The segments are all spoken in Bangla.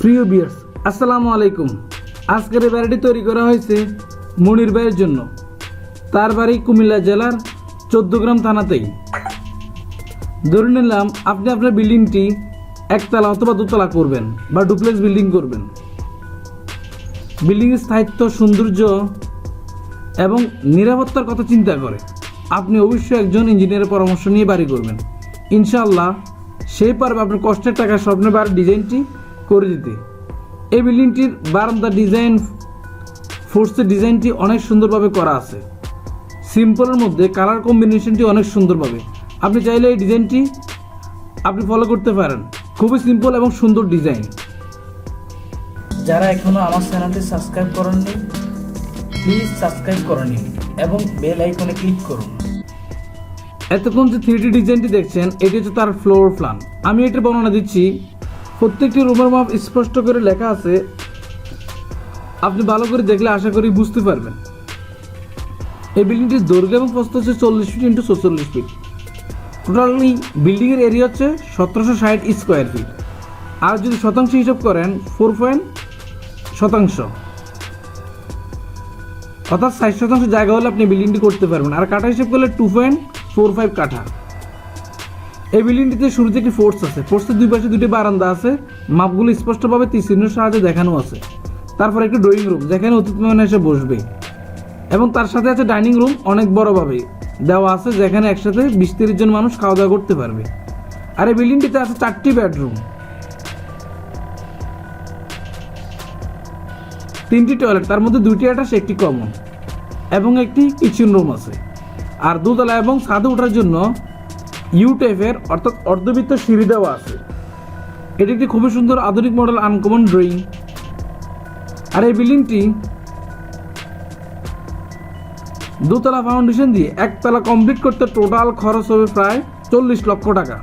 প্রিয় বিয়ার্স আসসালামু আলাইকুম। আজকের এই বাড়িটি তৈরি করা হয়েছে মনির ভাইয়ের জন্য। তার বাড়ি কুমিল্লা জেলার চোদ্দগ্রাম থানাতেই। ধরে নিলাম, আপনি আপনার বিল্ডিংটি একতলা অথবা দোতলা করবেন বা ডুপ্লেক্স বিল্ডিং করবেন। বিল্ডিংয়ের স্থায়িত্ব, সৌন্দর্য এবং নিরাপত্তার কথা চিন্তা করে। আপনি অবশ্যই একজন ইঞ্জিনিয়ারের পরামর্শ নিয়ে বাড়ি করবেন। ইনশাল্লাহ সেই পারবে আপনার কষ্টের টাকা স্বপ্নের বাড়ির ডিজাইনটি করে দিতে। এই বিল্ডিংটির বারান্দা ডিজাইন ফোর্সের ডিজাইনটি অনেক সুন্দরভাবে করা আছে। সিম্পলের মধ্যে কালার কম্বিনেশনটি অনেক সুন্দরভাবে। আপনি চাইলে এই ডিজাইনটি আপনি ফলো করতে পারেন। খুবই সিম্পল এবং সুন্দর ডিজাইন। যারা এখনও আমার চ্যানেলটি সাবস্ক্রাইব করেননি প্লিজ সাবস্ক্রাইব করে নিন এবং বেল আইকনে ক্লিক করুন। এতক্ষণ যে থ্রি ডিজাইনটি দেখছেন এটি হচ্ছে তার ফ্লোর প্ল্যান আমি এটার বর্ণনা দিচ্ছি প্রত্যেকটি রুমের মাপ স্পষ্ট করে লেখা আছে। আপনি ভালো করে দেখলে আশা করি বুঝতে পারবেন। এই বিল্ডিংটির দৈর্ঘ্য এবং প্রস্থ হচ্ছে চল্লিশ ফিট ইন্টু চৌচল্লিশ ফিট। টোটালি বিল্ডিংয়ের এরিয়া হচ্ছে সতেরোশো ষাট স্কোয়ার ফিট। আর যদি শতাংশ হিসাব করেন, ফোর পয়েন্ট শতাংশ। অর্থাৎ ষাট শতাংশ জায়গা হলে আপনি বিল্ডিংটি করতে পারবেন। আর কাঠা হিসেব করলে টু পয়েন্ট ফোর ফাইভ কাঠা। এই বিল্ডিংটিতে শুরুতে একটি ফোর্স আছে। ফোর্সের দুই পাশে দুটি বারান্দা আছে। মাপগুলো স্পষ্টভাবে তীর সাহায্যে দেখানো আছে। তারপর একটি ড্রয়িং রুম যেখানে অতিথি মেহমান এসে বসবে। এবং তার সাথে আছে ডাইনিং রুম অনেক বড়ভাবে। দেওয়া আছে যেখানে একসাথে বিশ তিরিশ জন মানুষ খাওয়া দাওয়া করতে পারবে। আর এই বিল্ডিংটিতে আছে চারটি বেডরুম তিনটি টয়লেট তার মধ্যে দুইটি অ্যাটাচ একটি কমন এবং একটি কিচেন রুম আছে। আর দোতলা এবং ছাদে ওঠার জন্য ইউ টাইপের অর্থাৎ অর্ধবৃত্ত সিঁড়ি দেওয়া আছে। এটি একটি খুবই সুন্দর আধুনিক মডেল আনকমন ড্রয়িং আর এই বিল্ডিংটি দোতলা ফাউন্ডেশন দিয়ে একতলা কমপ্লিট করতে টোটাল খরচ হবে প্রায় চল্লিশ লক্ষ টাকা।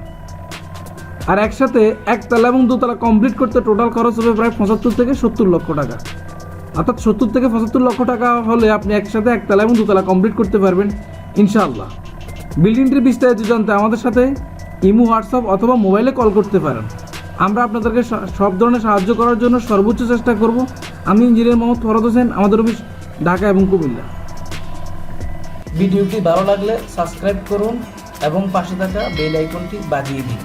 আর একসাথে একতলা এবং দোতলা কমপ্লিট করতে টোটাল খরচ হবে প্রায় পঁচাত্তর থেকে সত্তর লক্ষ টাকা। অর্থাৎ সত্তর থেকে পঁচাত্তর লক্ষ টাকা হলে আপনি একসাথে একতলা এবং দোতলা কমপ্লিট করতে পারবেন, ইনশাআল্লাহ। বিল্ডিংটির বিস্তারিত জানতে আমাদের সাথে ইমো, হোয়াটসঅ্যাপ অথবা মোবাইলে কল করতে পারেন। আমরা আপনাদেরকে সব ধরনের সাহায্য করার জন্য সর্বোচ্চ চেষ্টা করব। আমি ইঞ্জিনিয়ার মোহাম্মদ ফরদ হোসেন, আমাদের অফিস ঢাকা এবং কুমিল্লা। ভিডিওটি ভালো লাগলে সাবস্ক্রাইব করুন এবং পাশে থাকা বেল আইকনটি বাজিয়ে দিন।